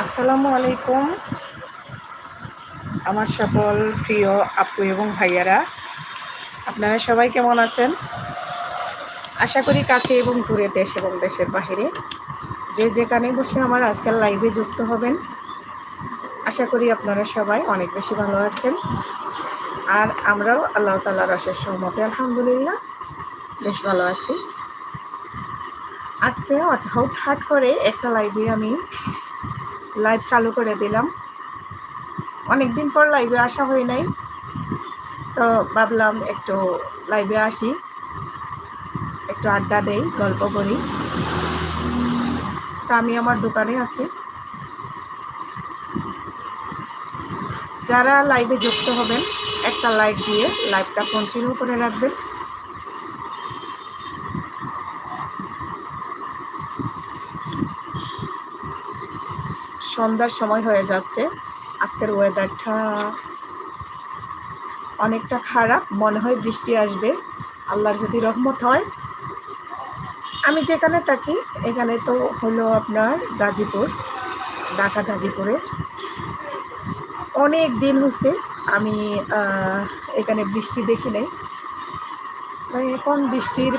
আসসালামু আলাইকুম, আমার সকল প্রিয় আপু এবং ভাইয়ারা। আপনারা সবাই কেমন আছেন? আশা করি কাছে এবং দূরে দেশ এবং দেশের বাহিরে। যে যেখানে বসে আমার আজকাল লাইভে যুক্ত হবেন, আশা করি আপনারা সবাই অনেক বেশি ভালো আছেন। আর আমরাও আল্লাহ তাল্লাহ রসের সহমতে আলহামদুলিল্লাহ, বেশ ভালো আছি। আজকে হঠাৎ করে একটা লাইভে আমি লাইভ চালু করে দিলাম। অনেক দিন পর লাইভে আসা হয় নাই। তো ভাবলাম একটু লাইভে আসি। একটু আড্ডা দেই, গল্প করি। তা আমি আমার দোকানে আছি। যারা লাইভে যুক্ত হবেন, একটা লাইক দিয়ে লাইভটা কন্টিনিউ করে রাখবেন। সন্ধ্যার সময় হয়ে যাচ্ছে। আজকের ওয়েদারটা অনেকটা খারাপ, মনে হয় বৃষ্টি আসবে। আল্লাহর যদি রহমত হয়। আমি যেখানে থাকি, এখানে তো হলো আপনার গাজীপুর, ঢাকা গাজীপুরে অনেক দিন হচ্ছে আমি এখানে বৃষ্টি দেখি নাই। এখন বৃষ্টির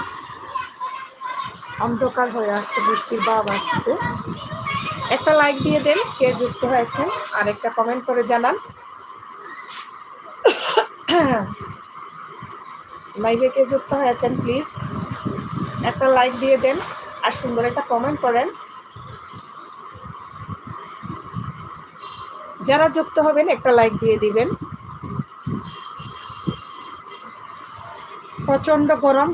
অন্ধকার হয়ে আসছে, বৃষ্টির ভাব আসছে। একটা লাইক দিয়ে দেন, কে যুক্ত হয়েছেন আর একটা কমেন্ট করে জানান। লাইভে কে যুক্ত হয়েছেন প্লিজ একটা লাইক দিয়ে দেন আর সুন্দর একটা কমেন্ট করেন। যারা যুক্ত হবেন, একটা লাইক দিয়ে দিবেন। প্রচণ্ড গরম